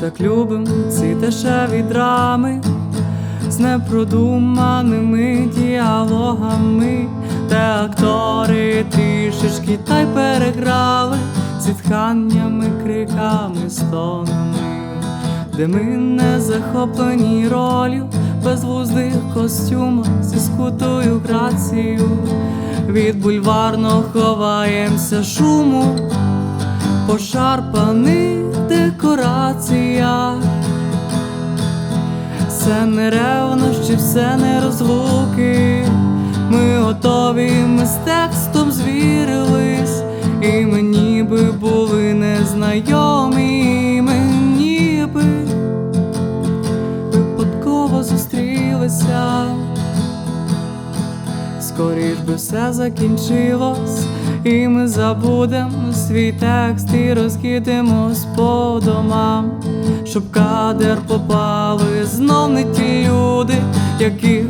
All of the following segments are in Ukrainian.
так любим ці дешеві драми з непродуманими діалогами, де актори трішечки та й переграли зітханнями, криками, стонами, де ми не захоплені ролью безвуздих костюмах зі скутою грацією. Від бульварно ховаємося шуму, пошарпаних все не розлуки. Ми готові, ми з текстом звірились, і ми ніби були незнайомі, і ми ніби випадково зустрілися. Скоріш би все закінчилось, і ми забудем свій текст і розкидемось по домам, щоб кадр попали знов не ті люди, яких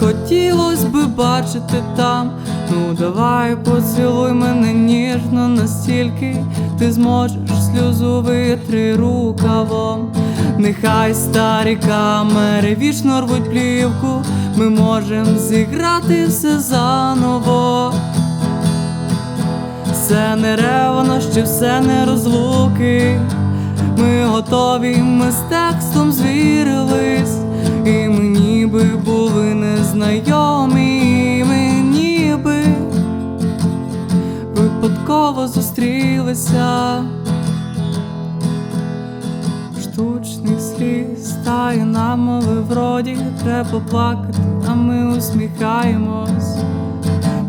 хотілось би бачити там. Ну давай поцілуй мене ніжно настільки, ти зможеш сльозу витри рукавом. Нехай старі камери вічно рвуть плівку, ми можем зіграти все заново. Все не ревнощі, все не розлуки. Ми готові, ми з текстом звірились, і ми ніби були незнайомі, ми ніби випадково зустрілися. Штучних сліз стає нам, але вроді треба плакати, а ми усміхаємось.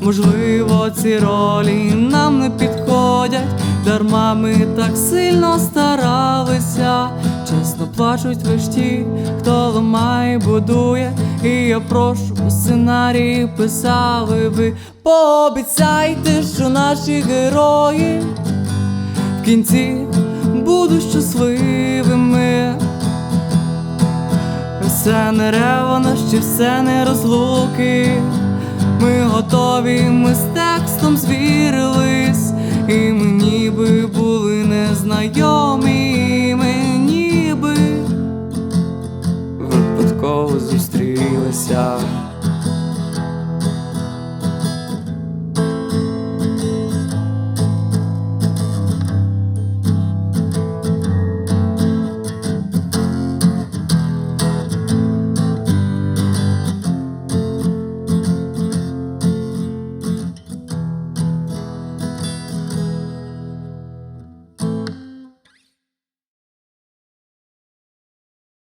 Можливо, ці ролі нам не підходять, дарма ми так сильно старалися. Чесно плачуть лиш ті, хто ламає, будує, і я прошу, сценарії писали ви. Пообіцяйте, що наші герої в кінці будуть щасливими. Все не ревнощі, все не розлуки. Ми готові, ми з текстом звірились, і